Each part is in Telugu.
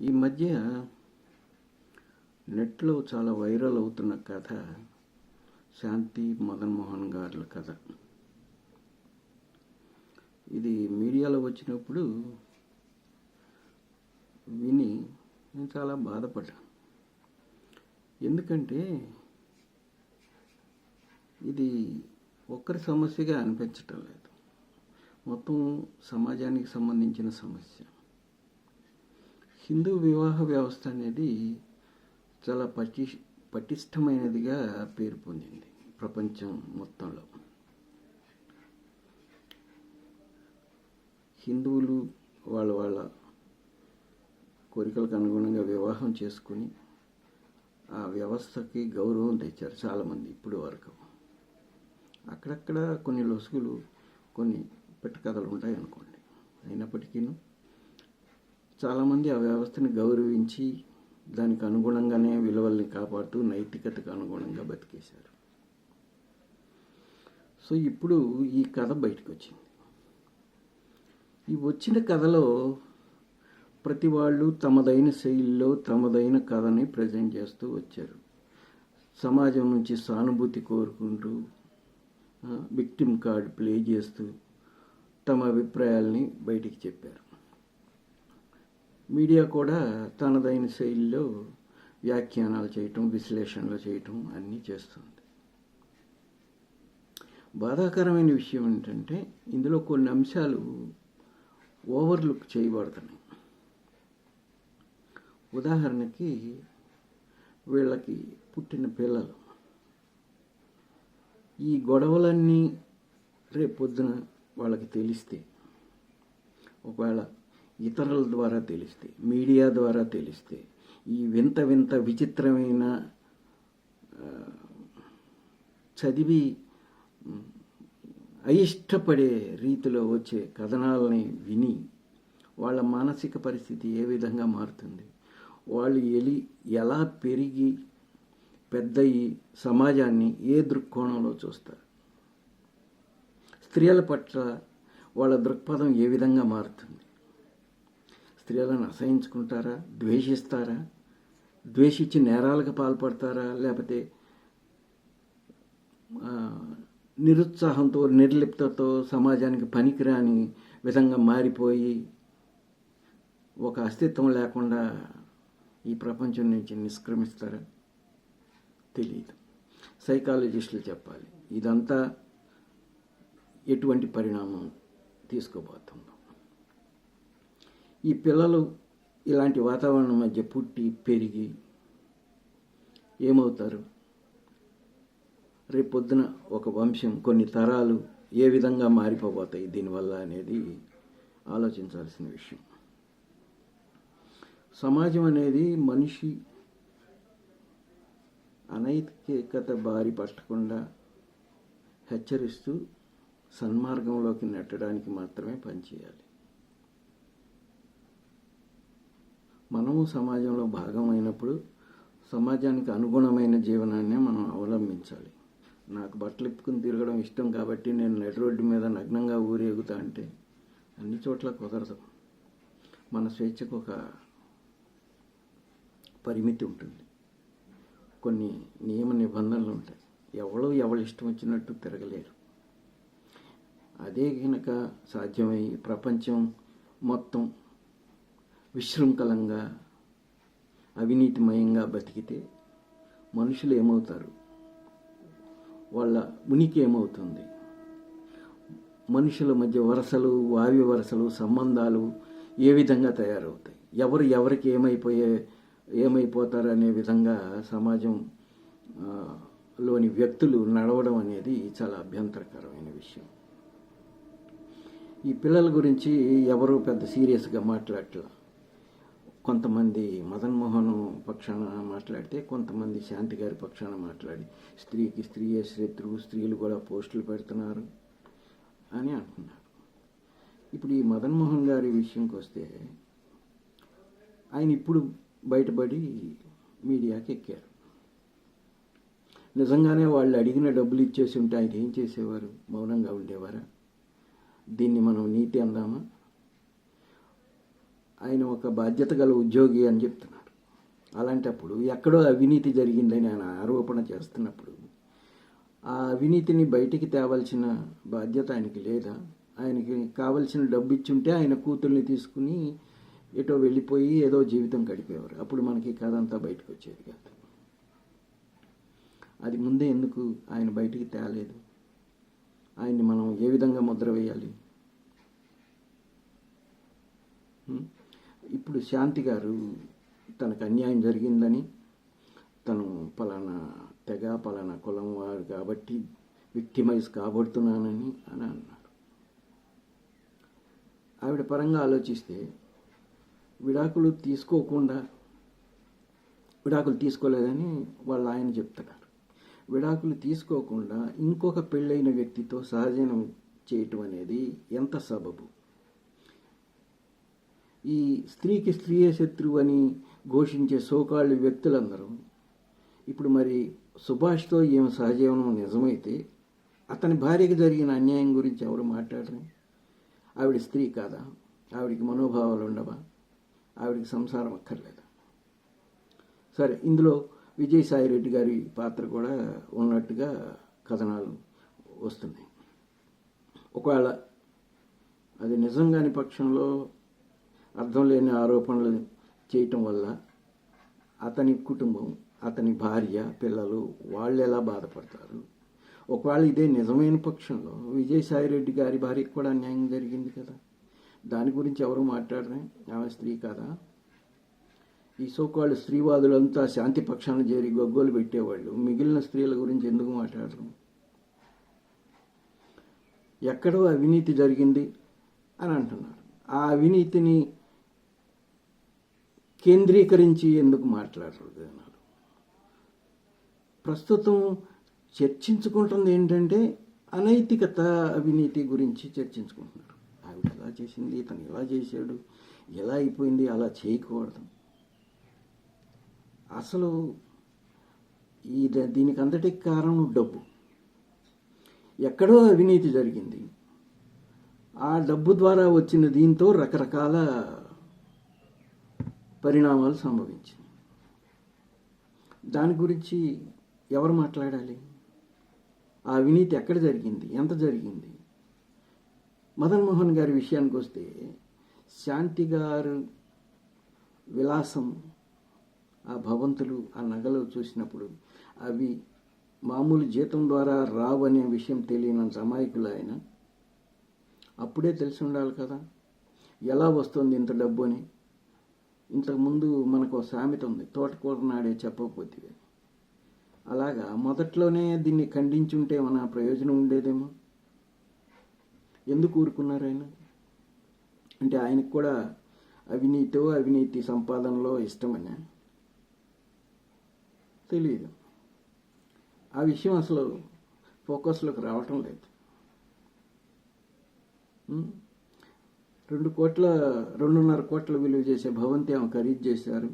ఈ మధ్య నెట్లో చాలా వైరల్ అవుతున్న కథ శాంతి మదన్మోహన్ గారుల కథ. ఇది మీడియాలో వచ్చినప్పుడు విని నేను చాలా బాధపడ్డాను. ఎందుకంటే ఇది ఒక్కరి సమస్యగా అనిపించటం లేదు. మొత్తం సమాజానికి సంబంధించిన సమస్య. హిందూ వివాహ వ్యవస్థ అనేది చాలా పటి పటిష్టమైనదిగా పేరు పొందింది ప్రపంచం మొత్తంలో. హిందువులు వాళ్ళ వాళ్ళ కోరికలకు అనుగుణంగా వివాహం చేసుకుని ఆ వ్యవస్థకి గౌరవం తెచ్చారు చాలామంది ఇప్పుడు వరకు. అక్కడక్కడ కొన్ని లొసుగులు కొన్ని పెట్టకథలు ఉంటాయి అనుకోండి అయినప్పటికీ చాలామంది ఆ వ్యవస్థని గౌరవించి దానికి అనుగుణంగానే విలువల్ని కాపాడుతూ నైతికతకు అనుగుణంగా బతికేశారు. సో ఇప్పుడు ఈ కథ బయటకు వచ్చింది ఈ వచ్చిన కథలో ప్రతి వాళ్ళు తమదైన శైలిలో తమదైన కథని ప్రజెంట్ చేస్తూ వచ్చారు. సమాజం నుంచి సానుభూతి కోరుకుంటూ విక్టిమ్ కార్డ్ ప్లే చేస్తూ తమ అభిప్రాయాల్ని బయటికి చెప్పారు. మీడియా కూడా తనదైన శైలిలో వ్యాఖ్యానాలు చేయటం విశ్లేషణలు చేయటం అన్నీ చేస్తుంది. బాధాకరమైన విషయం ఏంటంటే ఇందులో కొన్ని అంశాలు ఓవర్లుక్ చేయబడుతున్నాయి. ఉదాహరణకి వీళ్ళకి పుట్టిన పిల్లలు. ఈ గొడవలన్నీ రేపొద్దున వాళ్ళకి తెలిస్తే ఒకవేళ ఇతరుల ద్వారా తెలిస్తే మీడియా ద్వారా తెలిస్తే ఈ వింత వింత విచిత్రమైన చదివి అయిష్టపడే రీతిలో వచ్చే కథనాలని విని వాళ్ళ మానసిక పరిస్థితి ఏ విధంగా మారుతుంది? వాళ్ళు ఎలి ఎలా పెరిగి పెద్దయి సమాజాన్ని ఏ దృక్కోణంలో చూస్తారు? స్త్రీల పట్ల వాళ్ళ దృక్పథం ఏ విధంగా మారుతుంది? స్త్రీలను అసహించుకుంటారా? ద్వేషిస్తారా? ద్వేషించి నేరాలకు పాల్పడతారా? లేకపోతే నిరుత్సాహంతో నిర్లిప్తతో సమాజానికి పనికిరాని విధంగా మారిపోయి ఒక అస్తిత్వం లేకుండా ఈ ప్రపంచం నుంచి నిష్క్రమిస్తారా? తెలియదు సైకాలజిస్టులు చెప్పాలి. ఇదంతా ఎటువంటి పరిణామం తీసుకోబోతుందో? ఈ పిల్లలు ఇలాంటి వాతావరణం మధ్య పుట్టి పెరిగి ఏమవుతారు? రేపొద్దున ఒక వంశం కొన్ని తరాలు ఏ విధంగా మారిపోబోతాయి దీనివల్ల అనేది ఆలోచించాల్సిన విషయం. సమాజం అనేది మనిషి అనైతికత బారి పట్టకుండా హెచ్చరిస్తూ సన్మార్గంలోకి నెట్టడానికి మాత్రమే పనిచేయాలి. మనము సమాజంలో భాగమైనప్పుడు సమాజానికి అనుగుణమైన జీవనాన్ని మనం అవలంబించాలి. నాకు బట్టలు ఇప్పుకుని తిరగడం ఇష్టం కాబట్టి నేను నడి రోడ్డు మీద నగ్నంగా ఊరేగుతా అంటే అన్ని చోట్ల కుదరదు. మన స్వేచ్ఛకు ఒక పరిమితి ఉంటుంది. కొన్ని నియమ నిబంధనలు ఉంటాయి. ఎవరు ఎవరు ఇష్టం వచ్చినట్టు తిరగలేరు. అదే కనుక సాధ్యమై ప్రపంచం మొత్తం విశృంఖలంగా అవినీతిమయంగా బతికితే మనుషులు ఏమవుతారు? వాళ్ళ ఉనికి ఏమవుతుంది? మనుషుల మధ్య వరసలు వావి వరసలు సంబంధాలు ఏ విధంగా తయారవుతాయి? ఎవరు ఎవరికి ఏమైపోయే ఏమైపోతారు అనే విధంగా సమాజం లోని వ్యక్తులు నడవడం అనేది చాలా అభ్యంతరకరమైన విషయం. ఈ పిల్లల గురించి ఎవరు పెద్ద సీరియస్గా మాట్లాడట్ల. కొంతమంది మదన్మోహన్ పక్షాన మాట్లాడితే కొంతమంది శాంతి గారి పక్షాన మాట్లాడి స్త్రీకి స్త్రీయే శత్రువు స్త్రీలు కూడా పోస్టులు పెడుతున్నారు అని అంటున్నారు ఇప్పుడు ఈ మదన్మోహన్ గారి విషయంకి వస్తే ఆయన ఇప్పుడు బయటపడి మీడియాకి ఎక్కారు. నిజంగానే వాళ్ళు అడిగిన డబ్బులు ఇచ్చేసి ఉంటే ఆయన ఏం చేసేవారు? మౌనంగా ఉండేవారా? దీన్ని మనం నీతి అందామా? ఆయన ఒక బాధ్యత గల ఉద్యోగి అని చెప్తున్నారు. అలాంటప్పుడు ఎక్కడో అవినీతి జరిగిందని ఆయన ఆరోపణ చేస్తున్నప్పుడు ఆ అవినీతిని బయటికి తేవాల్సిన బాధ్యత ఆయనకి లేదా? ఆయనకి కావలసిన డబ్బు ఇచ్చుంటే ఆయన కూతుర్ని తీసుకుని ఎటో వెళ్ళిపోయి ఏదో జీవితం గడిపేవారు. అప్పుడు మనకి కథ అంతా బయటకు వచ్చేది కాదు. అది ముందే ఎందుకు ఆయన బయటికి తేలేదు? ఆయన్ని మనం ఏ విధంగా ముద్ర వేయాలి? ఇప్పుడు శాంతి గారు తనకు అన్యాయం జరిగిందని తను పలానా తెగ పలానా కులం వారు కాబట్టి విక్టిమైజ్ కాబడుతున్నానని అని అన్నారు. ఆవిడ పరంగా ఆలోచిస్తే విడాకులు తీసుకోకుండా విడాకులు తీసుకోలేదని వాళ్ళ ఆయన చెప్తున్నారు. విడాకులు తీసుకోకుండా ఇంకొక పెళ్ళైన వ్యక్తితో సహజనం చేయటం అనేది ఎంత సబబు? ఈ స్త్రీకి స్త్రీయే శత్రువు అని ఘోషించే సోకాళ్ళు వ్యక్తులందరూ. ఇప్పుడు మరి సుభాష్తో ఈమె సహజీవనం నిజమైతే అతని భార్యకి జరిగిన అన్యాయం గురించి ఎవరు మాట్లాడరు? ఆవిడ స్త్రీ కాదా? ఆవిడికి మనోభావాలు ఉండవా? ఆవిడికి సంసారం అక్కర్లేదా? సరే ఇందులో విజయసాయిరెడ్డి గారి పాత్ర కూడా ఉన్నట్టుగా కథనాలు వస్తున్నాయి. ఒకవేళ అది నిజంగాని పక్షంలో అర్థం లేని ఆరోపణలు చేయటం వల్ల అతని కుటుంబం అతని భార్య పిల్లలు వాళ్ళు ఎలా బాధపడతారు? ఒకవేళ ఇదే నిజమైన పక్షంలో విజయసాయి రెడ్డి గారి భార్యకు కూడా అన్యాయం జరిగింది కదా? దాని గురించి ఎవరు మాట్లాడరే? ఆమె స్త్రీ కాదా? ఈ సోకాళ్ళు స్త్రీవాదులంతా శాంతి పక్షాన చేరి గొగ్గోలు పెట్టేవాళ్ళు మిగిలిన స్త్రీల గురించి ఎందుకు మాట్లాడరు? ఎక్కడో అవినీతి జరిగింది అని అంటున్నారు. ఆ అవినీతిని కేంద్రీకరించి ఎందుకు మాట్లాడరు జనాలు? ప్రస్తుతం చర్చించుకుంటుంది ఏంటంటే అనైతికత అవినీతి గురించి చర్చించుకుంటున్నారు. ఆవిడ ఎలా చేసింది ఇతను ఎలా చేశాడు ఎలా అయిపోయింది అలా చేయకూడదు. అసలు ఈ ద- దీనికి అంతటికి కారణం డబ్బు. ఎక్కడో అవినీతి జరిగింది. ఆ డబ్బు ద్వారా వచ్చిన దీంతో రకరకాల పరిణామాలు సంభవించింది దాని గురించి ఎవరు మాట్లాడాలి? ఆ అవినీతి ఎక్కడ జరిగింది? ఎంత జరిగింది? మదన్మోహన్ గారి విషయానికి వస్తే శాంతి గారు విలాసం ఆ భవంతులు ఆ నగలు చూసినప్పుడు అవి మామూలు జీతం ద్వారా రావు అనే విషయం తెలియనంత అమాయకులు ఆయన. అప్పుడే తెలిసి ఉండాలి కదా. ఎలా వస్తుంది ఇంత డబ్బు అని? ఇంతకుముందు మనకు ఒక సామెత ఉంది తోటకూర నాడే చెప్పకపోతే అలాగా మొదట్లోనే దీన్ని ఖండించుంటే మన ప్రయోజనం ఉండేదేమో? ఎందుకు ఊరుకున్నారు ఆయన? అంటే ఆయనకు కూడా అవినీతో అవినీతి సంపాదనలో ఇష్టమని? తెలియదు ఆ విషయం అసలు ఫోకస్లోకి రావటం లేదు. రెండు కోట్ల రెండున్నర కోట్ల విలువ చేసే భవంతి ఆమె ఖరీదు చేశారు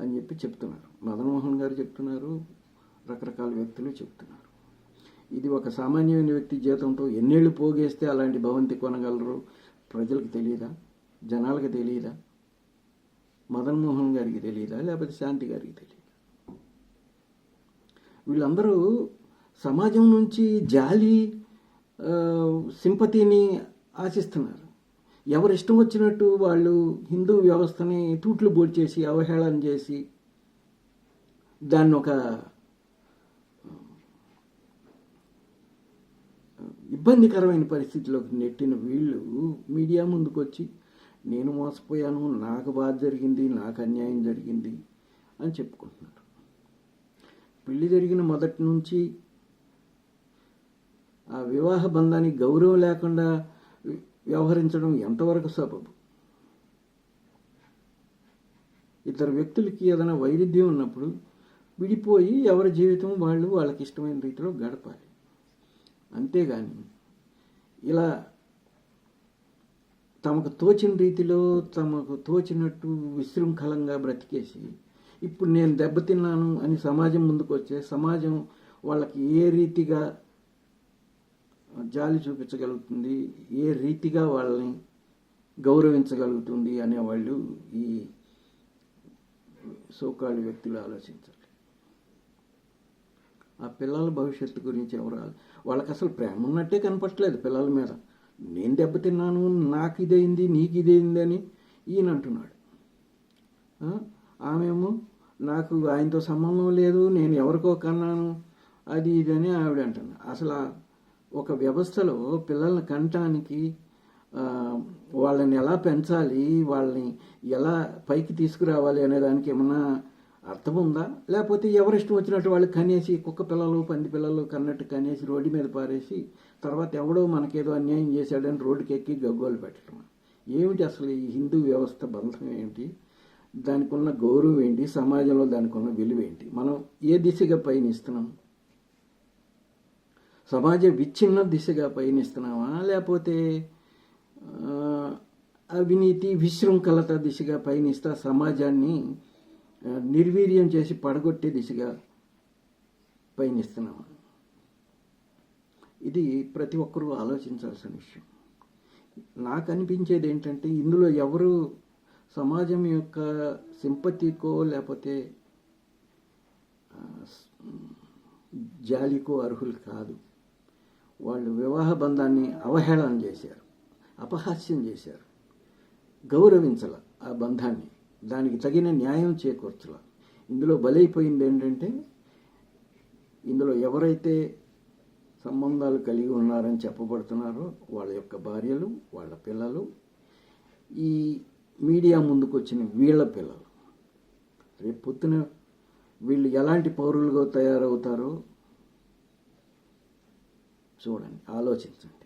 అని చెప్పి చెప్తున్నారు. మదన్మోహన్ గారు చెప్తున్నారు రకరకాల వ్యక్తులు చెప్తున్నారు. ఇది ఒక సామాన్యమైన వ్యక్తి జీతంతో ఎన్నేళ్ళు పోగేస్తే అలాంటి భవంతి కొనగలరు? ప్రజలకు తెలియదా జనాలకు తెలియదా మదన్మోహన్ గారికి తెలియదా లేకపోతే శాంతి గారికి తెలియదా వీళ్ళందరూ సమాజం నుంచి జాలి సింపతిని ఆశిస్తున్నారు. ఎవరు ఇష్టం వచ్చినట్టు వాళ్ళు హిందూ వ్యవస్థని తూట్లు చేసి అవహేళన చేసి దాన్ని ఒక ఇబ్బందికరమైన పరిస్థితిలోకి నెట్టిన వీళ్ళు మీడియా ముందుకు వచ్చి నేను మోసపోయాను నాకు బాధ జరిగింది నాకు అన్యాయం జరిగింది అని చెప్పుకుంటున్నారు. పెళ్ళి జరిగిన మొదటి నుంచి ఆ వివాహ బంధానికి గౌరవం లేకుండా వ్యవహరించడం ఎంతవరకు సబబు? ఇద్దరు వ్యక్తులకి ఏదైనా వైరుధ్యం ఉన్నప్పుడు విడిపోయి ఎవరి జీవితం వాళ్ళు వాళ్ళకి ఇష్టమైన రీతిలో గడపాలి. అంతేగాని ఇలా తమకు తోచిన రీతిలో తమకు తోచినట్టు విశృంఖలంగా బ్రతికేసి ఇప్పుడు నేను దెబ్బతిన్నాను అని సమాజం ముందుకు వచ్చే సమాజం వాళ్ళకి ఏ రీతిగా జాలి చూపించగలుగుతుంది ఏ రీతిగా వాళ్ళని గౌరవించగలుగుతుంది అనేవాళ్ళు ఈ సోకాళ్ళు వ్యక్తులు ఆలోచించాలి. ఆ పిల్లల భవిష్యత్తు గురించి ఎవరు వాళ్ళకి అసలు ప్రేమ ఉన్నట్టే కనపట్టలేదు పిల్లల మీద. నేను దెబ్బతిన్నాను నాకు ఇదైంది నీకు ఇదైంది అని ఈయన అంటున్నాడు. ఆమెమో నాకు ఆయనతో సంబంధం లేదు నేను ఎవరికో కన్నాను అది ఇది అని ఆవిడ అంటున్నాను అసలు ఒక వ్యవస్థలో పిల్లల్ని కనటానికి వాళ్ళని ఎలా పెంచాలి వాళ్ళని ఎలా పైకి తీసుకురావాలి అనే దానికి ఏమన్నా అర్థం ఉందా? లేకపోతే ఎవరిష్టం వచ్చినట్టు వాళ్ళు కనేసి కుక్క పిల్లలు పంది పిల్లలు కన్నట్టు కనేసి రోడ్డు మీద పారేసి తర్వాత ఎవడో మనకేదో అన్యాయం చేశాడని రోడ్డుకి ఎక్కి గగ్గోలు పెట్టడం ఏమిటి అసలు ఈ హిందూ వ్యవస్థ బంధం ఏమిటి దానికి ఉన్న గౌరవం ఏంటి? సమాజంలో దానికి ఉన్న విలువ ఏంటి? మనం ఏ దిశగా పయనిస్తున్నాం? సమాజ విచ్ఛిన్న దిశగా పయనిస్తున్నామా లేకపోతే అవినీతి విశృంఖలత దిశగా పయనిస్తా సమాజాన్ని నిర్వీర్యం చేసి పడగొట్టే దిశగా పయనిస్తున్నామా ఇది ప్రతి ఒక్కరూ ఆలోచించాల్సిన విషయం. నాకు అనిపించేది ఏంటంటే ఇందులో ఎవరు సమాజం యొక్క సింపతికో లేకపోతే జాలికో అర్హులు కాదు. వాళ్ళు వివాహ బంధాన్ని అవహేళన చేశారు అపహాస్యం చేశారు గౌరవించాల ఆ బంధాన్ని దానికి తగిన న్యాయం చేకూర్చల. ఇందులో బలైపోయింది ఏంటంటే ఇందులో ఎవరైతే సంబంధాలు కలిగి ఉన్నారని చెప్పబడుతున్నారో వాళ్ళ యొక్క భార్యలు వాళ్ళ పిల్లలు ఈ మీడియా ముందుకు వచ్చిన వీళ్ళ పిల్లలు. రేపు పొద్దున వీళ్ళు ఎలాంటి పౌరులుగా తయారవుతారో చూడండి ఆలోచించండి.